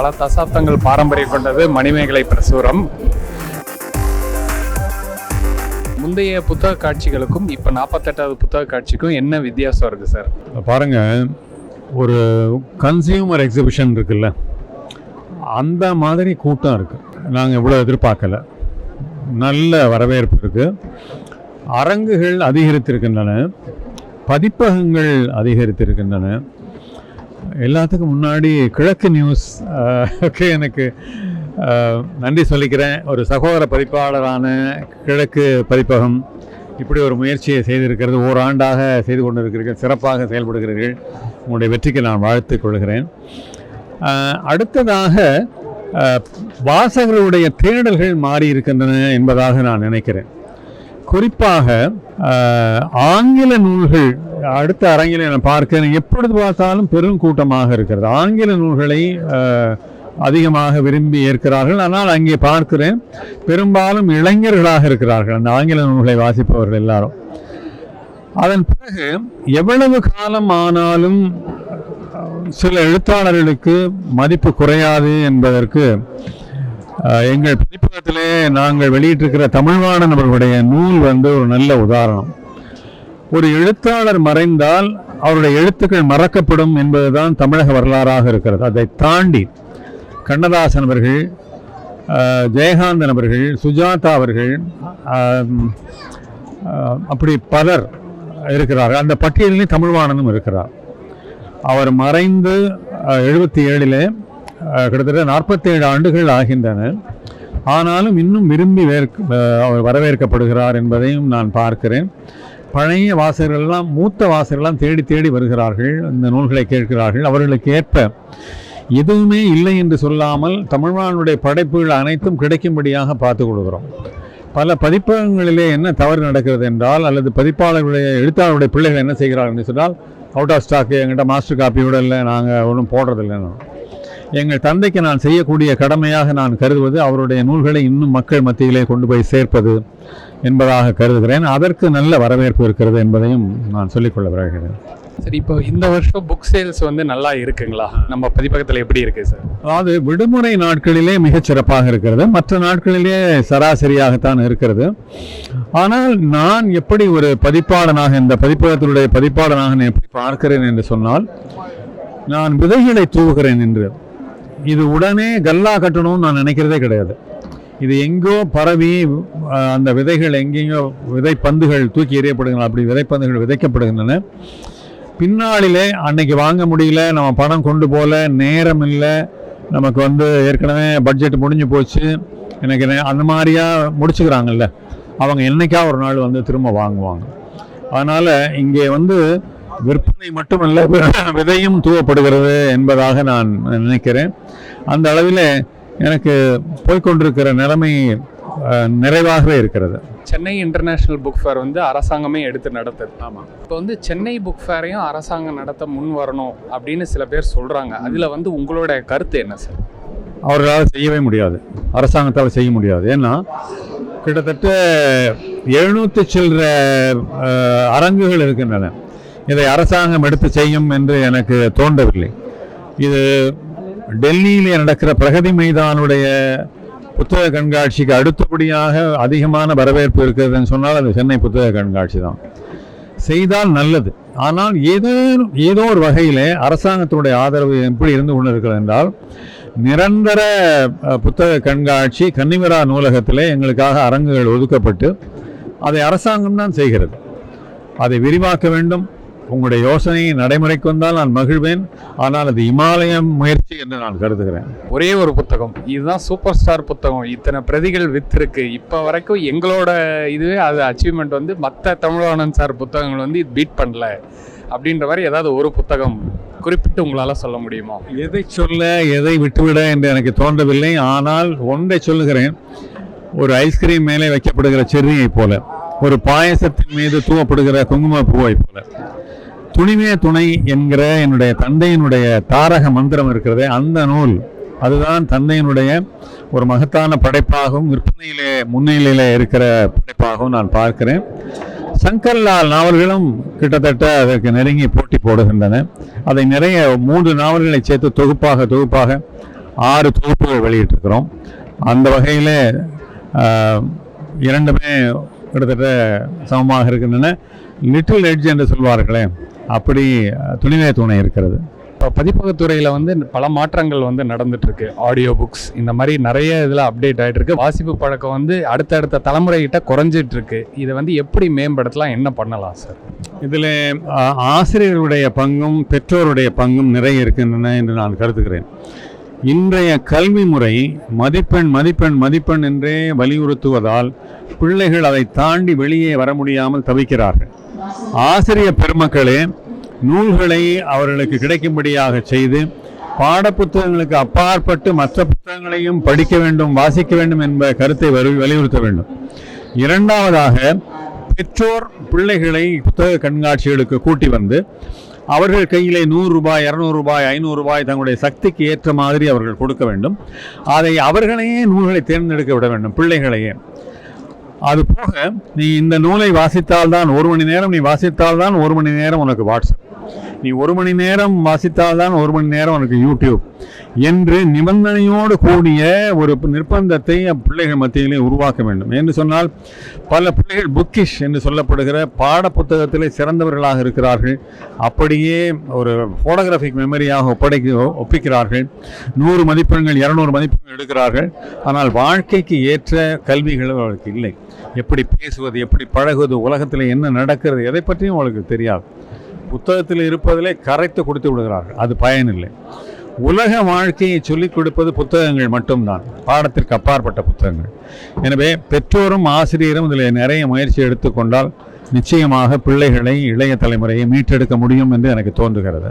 பல தசாப்தங்கள் பாரம்பரியம் கொண்டது மணிமேகலை பிரசுரம். முந்தைய புத்தக காட்சிகளுக்கும் இப்போ நாற்பத்தெட்டாவது புத்தக காட்சிக்கும் என்ன வித்தியாசம் இருக்குது சார் பாருங்கள் ஒரு கன்சியூமர் எக்ஸிபிஷன் இருக்குல்ல அந்த மாதிரி கூட்டம் இருக்குது நாங்கள் இவ்வளோ எதிர்பார்க்கல. நல்ல வரவேற்பு இருக்குது அரங்குகள் அதிகரித்திருக்கின்றன. பதிப்பகங்கள் அதிகரித்திருக்கின்றன. எல்லாத்துக்கும் முன்னாடி கிழக்கு நியூஸ் க்கு எனக்கு நன்றி சொல்லிக்கிறேன். ஒரு சகோதர பதிப்பாளரான கிழக்கு பதிப்பகம் இப்படி ஒரு முயற்சியை செய்திருக்கிறது. ஓராண்டாக செய்து கொண்டிருக்கிறீர்கள் சிறப்பாக செயல்படுகிறீர்கள். உங்களுடைய வெற்றிக்கு நான் வாழ்த்துக் கொள்கிறேன். அடுத்ததாக வாசகர்களுடைய தேடல்கள் மாறி இருக்கின்றன என்பதாக நான் நினைக்கிறேன். குறிப்பாக ஆங்கில நூல்கள் அடுத்த அரங்கில் நான் பார்க்க எப்பொழுது பார்த்தாலும் பெரும் கூட்டமாக இருக்கிறது. ஆங்கில நூல்களை அதிகமாக விரும்பி ஏற்கிறார்கள். ஆனால் அங்கே பார்க்கிறேன் பெரும்பாலும் இளைஞர்களாக இருக்கிறார்கள். அந்த ஆங்கில நூல்களை வாசிப்பவர்கள் எல்லாரும். அதன் பிறகு எவ்வளவு காலம் ஆனாலும் சில எழுத்தாளர்களுக்கு மதிப்பு குறையாது என்பதற்கு எங்கள் பதிப்பகத்திலே நாங்கள் வெளியிட்டிருக்கிற தமிழ்வாணன் அவர்களுடைய நூல் வந்து ஒரு நல்ல உதாரணம். ஒரு எழுத்தாளர் மறைந்தால் அவருடைய எழுத்துக்கள் மறக்கப்படும் என்பதுதான் தமிழக வரலாறாக இருக்கிறது. அதை தாண்டி கண்ணதாசன் அவர்கள் ஜெயகாந்தன் அவர்கள் சுஜாதா அவர்கள் அப்படி பலர் இருக்கிறார்கள். அந்த பட்டியலில் தமிழ்வாணனும் இருக்கிறார். அவர் மறைந்து எழுபத்தி ஏழில் கிட்டத்தட்ட நாற்பத்தேழு ஆண்டுகள் ஆகின்றன. ஆனாலும் இன்னும் விரும்பி அவர் வரவேற்கப்படுகிறார் என்பதையும் நான் பார்க்கிறேன். பழைய வாசகர்கள்லாம் மூத்த வாசகர்கள்லாம் தேடி தேடி வருகிறார்கள் இந்த நூல்களை கேட்கிறார்கள். அவர்களுக்கு ஏற்ப எதுவுமே இல்லை என்று சொல்லாமல் தமிழ்வானுடைய படைப்புகள் அனைத்தும் கிடைக்கும்படியாக பார்த்து கொடுக்குறோம் பல பதிப்பகங்களிலே என்ன தவறு நடக்கிறது என்றால் அல்லது பதிப்பாளர்களுடைய எழுத்தாளருடைய பிள்ளைகள் என்ன செய்கிறார்கள் என்று சொன்னால் அவுட் ஆஃப் ஸ்டாக்கு எங்கிட்ட மாஸ்டர் காப்பியோட இல்லை நாங்கள் ஒன்றும் போடுறதில்லைன்னு எங்கள் தந்தைக்கு நான் செய்யக்கூடிய கடமையாக நான் கருதுவது அவருடைய நூல்களை இன்னும் மக்கள் மத்தியிலே கொண்டு போய் சேர்ப்பது என்பதாக கருதுகிறேன். அதற்கு நல்ல வரவேற்பு இருக்கிறது என்பதையும் நான் சொல்லிக்கொள்ள விரும்புகிறேன். சரி இப்போ இந்த வருஷம் புக் சேல்ஸ் வந்து நல்லா இருக்குங்களா? நம்ம பதிப்பகத்தில் எப்படி இருக்கு சார் அதாவது விடுமுறை நாட்களிலே மிகச் சிறப்பாக இருக்கிறது. மற்ற நாட்களிலே சராசரியாகத்தான் இருக்கிறது. ஆனால் நான் எப்படி ஒரு பதிப்பாளனாக இந்த பதிப்பகத்தினுடைய பதிப்பாளனாக நான் எப்படி பார்க்கிறேன் என்று சொன்னால் நான் விதைகளை தூவுகிறேன் என்று. இது உடனே கல்லா கட்டணும்னு நான் நினைக்கிறதே கிடையாது. இது எங்கோ பரவி அந்த விதைகள் எங்கெங்கோ விதைப்பந்துகள் தூக்கி எறியப்படுகின்றன அப்படி விதைப்பந்துகள் விதைக்கப்படுகின்றன. பின்னாளிலே அன்னைக்கு வாங்க முடியல நம்ம பணம் கொண்டு போகல நேரம் இல்லை நமக்கு வந்து ஏற்கனவே பட்ஜெட் முடிஞ்சு போச்சு. எனக்கு அந்த மாதிரியாக முடிச்சுக்கிறாங்கல்ல அவங்க என்னைக்கா ஒரு நாள் வந்து திரும்ப வாங்குவாங்க. அதனால் இங்கே வந்து விற்பனை மட்டுமல்ல விதையும் தூவப்படுகிறது என்பதாக நான் நினைக்கிறேன். அந்த அளவில் எனக்கு போய்க்கொண்டிருக்கிற நிலைமை நிறைவாகவே இருக்கிறது. சென்னை இன்டர்நேஷனல் புக் ஃபேர் வந்து அரசாங்கமே எடுத்து நடத்துது. ஆமாம் இப்போ வந்து சென்னை புக் ஃபேரையும் அரசாங்கம் நடத்த முன் வரணும் அப்படின்னு சில பேர் சொல்கிறாங்க அதில் வந்து உங்களோட கருத்து என்ன சார்? அவர்களால் செய்யவே முடியாது. அரசாங்கத்தால் செய்ய முடியாது. ஏன்னா கிட்டத்தட்ட எழுநூற்றி சில்லற அரங்குகள் இருக்கின்றன. இதை அரசாங்கம் எடுத்து செய்யும் என்று எனக்கு தோன்றவில்லை. இது டெல்லியிலே நடக்கிற பிரகதி மைதானுடைய புத்தக கண்காட்சிக்கு அடுத்தபடியாக அதிகமான வரவேற்பு இருக்கிறதுன்னு சொன்னால் அது சென்னை புத்தக கண்காட்சி தான். செய்தால் நல்லது. ஆனால் ஏதோ ஏதோ ஒரு வகையில் அரசாங்கத்தினுடைய ஆதரவு எப்படி இருந்து கொண்டிருக்கிறது என்றால் நிரந்தர புத்தக கண்காட்சி கன்னிமரா நூலகத்தில் எங்களுக்காக அரங்குகள் ஒதுக்கப்பட்டு அதை அரசாங்கம் தான் செய்கிறது. அதை விரிவாக்க வேண்டும். உங்களுடைய யோசனை நடைமுறைக்கு வந்தால் நான் மகிழ்வேன். ஆனால் அது இமாலயம் முயற்சி என்று நான் கருதுகிறேன். ஒரே ஒரு புத்தகம். இதுதான் சூப்பர் ஸ்டார் புத்தகம். இத்தனை பிரதிகள் வித்திருக்கு. இப்போ வரைக்கும் எங்களோட இதுவே அது அச்சீவ்மெண்ட் வந்து மற்ற தமிழ்வாணன் சார் புத்தகங்கள் வந்து இது பீட் பண்ணல. அப்படின்ற மாதிரி ஏதாவது ஒரு புத்தகம் குறிப்பிட்டு உங்களால் சொல்ல முடியுமா? எதை சொல்ல எதை விட்டுவிட என்று எனக்கு தோன்றவில்லை. ஆனால் ஒன்றை சொல்லுகிறேன். ஒரு ஐஸ்கிரீம் மேலே வைக்கப்படுகிற செர்ரியை போல ஒரு பாயசத்தின் மீது தூவப்படுகிற குங்கும பூவை போல. துணிவே துணை என்கிற என்னுடைய தந்தையினுடைய தாரக மந்திரம் இருக்கிறதே அந்த நூல். அதுதான் தந்தையினுடைய ஒரு மகத்தான படைப்பாகவும் விற்பனையிலே முன்னிலையிலே இருக்கிற படைப்பாகவும் நான் பார்க்கிறேன். சங்கர்லால் நாவல்களும் கிட்டத்தட்ட அதற்கு நெருங்கி போட்டி போடுகின்றன. அதை நிறைய மூன்று நாவல்களை சேர்த்து தொகுப்பாக தொகுப்பாக ஆறு தொகுப்புகள் வெளியிட்டிருக்கிறோம். அந்த வகையில் இரண்டுமே கிட்டத்தட்ட சமமாக இருக்கின்றன. லிட்டில் எட்ஜ் என்று சொல்வார்களே அப்படி துணிவே துணை இருக்கிறது. இப்போ பதிப்பகத்துறையில் வந்து பல மாற்றங்கள் வந்து நடந்துட்டு இருக்கு ஆடியோ புக்ஸ் இந்த மாதிரி நிறைய இதில் அப்டேட் ஆகிட்டு இருக்கு வாசிப்பு பழக்கம் வந்து அடுத்தடுத்த தலைமுறைகிட்ட குறைஞ்சிட்டு இருக்கு இதை வந்து எப்படி மேம்படுத்தலாம்? என்ன பண்ணலாம் சார் இதில் ஆசிரியர்களுடைய பங்கும் பெற்றோருடைய பங்கும் நிறைய இருக்கின்றன என்று நான் கருதுகிறேன். இன்றைய கல்வி முறை மதிப்பெண் மதிப்பெண் மதிப்பெண் என்றே வலியுறுத்துவதால் பிள்ளைகள் அதை தாண்டி வெளியே வர முடியாமல் தவிக்கிறார்கள். ஆசிரிய பெருமக்களே நூல்களை அவர்களுக்கு கிடைக்கும்படியாக செய்து பாடப்புத்தகங்களுக்கு அப்பாற்பட்டு மற்ற புத்தகங்களையும் படிக்க வேண்டும் வாசிக்க வேண்டும் என்ப கருத்தை வலியுறுத்த வேண்டும். இரண்டாவதாக பெற்றோர் பிள்ளைகளை புத்தக கண்காட்சிகளுக்கு கூட்டி வந்து அவர்கள் கையிலே நூறு ரூபாய் இரநூறு ரூபாய் ஐநூறு ரூபாய் தங்களுடைய சக்திக்கு ஏற்ற மாதிரி அவர்கள் கொடுக்க வேண்டும். அதை அவர்களையே நூல்களை தேர்ந்தெடுக்க விட வேண்டும் பிள்ளைகளையே. அது போக நீ இந்த நூலை வாசித்தால்தான் ஒரு மணி நேரம் நீ வாசித்தால்தான் ஒரு மணி நேரம் உனக்கு வாட்ஸ்அப். நீ ஒரு மணி நேரம் வாசித்தால்தான் ஒரு மணி நேரம் உனக்கு யூடியூப். என்று நிபந்தனையோடு கூடிய ஒரு நிர்பந்தத்தை பிள்ளைகள் மத்தியிலே உருவாக்க வேண்டும். என்று சொன்னால் பல பிள்ளைகள் புக்கிஷ் என்று சொல்லப்படுகிற பாட புத்தகத்திலே சிறந்தவர்களாக இருக்கிறார்கள். அப்படியே ஒரு ஃபோட்டோகிராஃபிக் மெமரியாக ஒப்படைக்க ஒப்பிக்கிறார்கள். நூறு மதிப்பெண்கள் இரநூறு மதிப்பெண்கள் எடுக்கிறார்கள். ஆனால் வாழ்க்கைக்கு ஏற்ற கல்விகள் அவர்களுக்கு இல்லை. எப்படி பேசுவது எப்படி பழகுவது உலகத்தில் என்ன நடக்கிறது எதை பற்றியும் அவளுக்கு தெரியாது. புத்தகத்தில் இருப்பதிலே கரைத்து கொடுத்து விடுகிறார்கள். அது பயனில்லை. உலக வாழ்க்கையை சொல்லிக் கொடுப்பது புத்தகங்கள் மட்டும்தான். பாடத்திற்கு அப்பாற்பட்ட புத்தகங்கள். எனவே பெற்றோரும் ஆசிரியரும் இதில் நிறைய முயற்சி எடுத்துக்கொண்டால் நிச்சயமாக பிள்ளைகளை இளைய தலைமுறையை மீட்டெடுக்க முடியும் என்று எனக்கு தோன்றுகிறது.